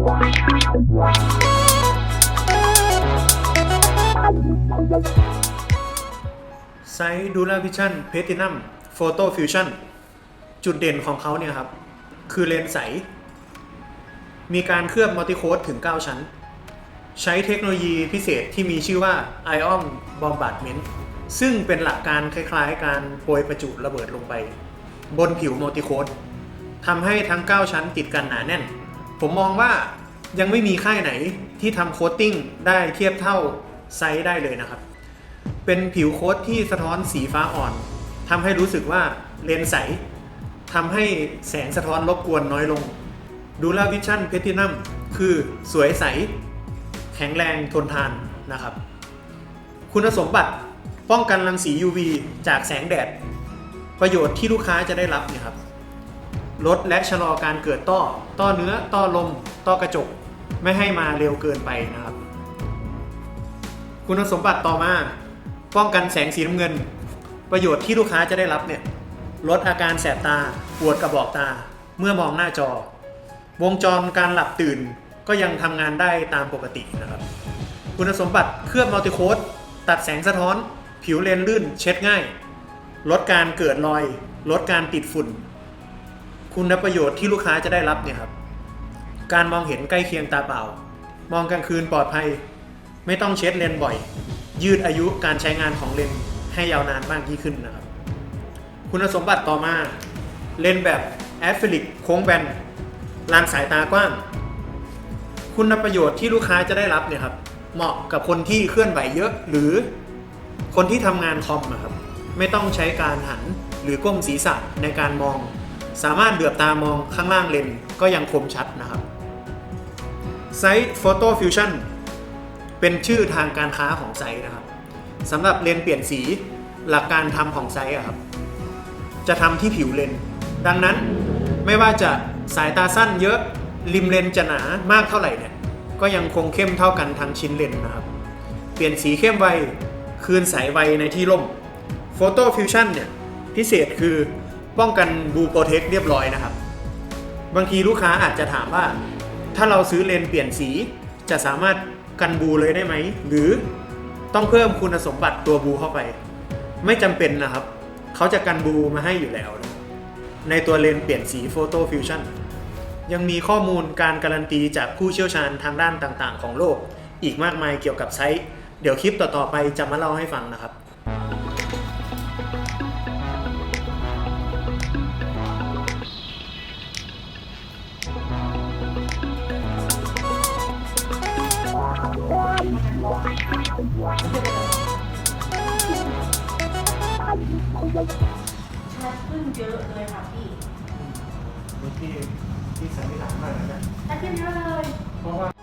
ไซดูลาวิชั่นเพตินัมโฟโต้ฟิวชั่นจุดเด่นของเขาเนี่ยครับ คือเลนส์ใส มีการเคลือบมัลติโคดถึง 9 ชั้น ใช้เทคโนโลยีพิเศษที่มีชื่อว่า Ion Bombardment ซึ่งเป็นหลักการคล้ายๆ การโปรยประจุระเบิดลงไป บนผิวมัลติโคดทำให้ทั้ง 9 ชั้นติดกันหนาแน่น ผมมองว่ายังไม่มีค่ายไหนที่ทำโคตติ้งได้เทียบเท่าไซส์ได้เลยนะครับ เป็นผิวโค้ดที่สะท้อนสีฟ้าอ่อนทำให้รู้สึกว่าเลนส์ใสทำให้แสงสะท้อนรบกวนน้อยลงดูลาวิชั่นเพตินัมคือสวยใส แข็งแรงทนทานนะครับ คุณสมบัติป้องกันรังสี UV จากแสงแดด ประโยชน์ที่ลูกค้าจะได้รับเนี่ยครับ ลดและชะลอการเกิดต้อ ต้อเนื้อ ต้อลม ต้อกระจก ไม่ให้มาเร็วเกินไปนะครับ คุณสมบัติต่อมา ป้องกันแสงสีน้ำเงิน ประโยชน์ที่ลูกค้าจะได้รับเนี่ย ลดอาการแสบตา ปวดกระบอกตา เมื่อมองหน้าจอ วงจรการหลับตื่นก็ยังทำงานได้ตามปกตินะครับ คุณสมบัติเคลือบมัลติโคดตัดแสงสะท้อน ผิวเลนลื่น เช็ดง่าย ลดการเกิดรอย ลดการติดฝุ่น คุณประโยชน์ที่ลูกค้าจะได้รับเนี่ยครับ การมองเห็นใกล้เคียงตาเปล่า มองกลางคืนปลอดภัย ไม่ต้องเช็ดเลนบ่อย ยืดอายุการใช้งานของเลนให้ยาวนานมากยิ่งขึ้นนะครับ คุณสมบัติต่อมาเลนแบบแอฟฟิลิกโค้งแบนลานสายตากว้าง คุณประโยชน์ที่ลูกค้าจะได้รับเนี่ยครับ เหมาะกับคนที่เคลื่อนไหวเยอะหรือคนที่ทำงานคอมอะครับ ไม่ต้องใช้การหันหรือก้มศีรษะในการมอง สามารถเหลือบตามองข้างล่างเลนก็ยังคมชัดนะครับไซส์ Photo Fusion เป็นชื่อทางการค้าของไซส์นะครับสำหรับเลนเปลี่ยนสีหลักการทำของไซส์อะครับ จะทำที่ผิวเลน ดังนั้นไม่ว่าจะสายตาสั้นเยอะริมเลนจะหนามากเท่าไหร่เนี่ยก็ยังคงเข้มเท่ากันทั้งชิ้นเลนนะครับ เปลี่ยนสีเข้มไว คืนสายไวในที่ร่ม Photo Fusion เนี่ยพิเศษคือ ป้องกันบูโปรเทคเรียบร้อยนะครับ บางทีลูกค้าอาจจะถามว่า ถ้าเราซื้อเลนเปลี่ยนสี จะสามารถกันบูเลยได้ไหม หรือต้องเพิ่มคุณสมบัติตัวบูเข้าไป ไม่จำเป็นนะครับ เขาจะกันบูมาให้อยู่แล้วนะในตัวเลนเปลี่ยนสี Photo Fusion ยังมีข้อมูลการการันตีจากผู้เชี่ยวชาญทางด้านต่างๆ ของโลก อีกมากมายเกี่ยวกับไซต์ เดี๋ยวคลิปต่อๆไปจะมาเล่าให้ฟังนะครับ ชัดขึ้นเยอะเลยค่ะพี่ที่ที่สันนิษฐานมากนะชัดขึ้นเยอะเลยเพราะว่า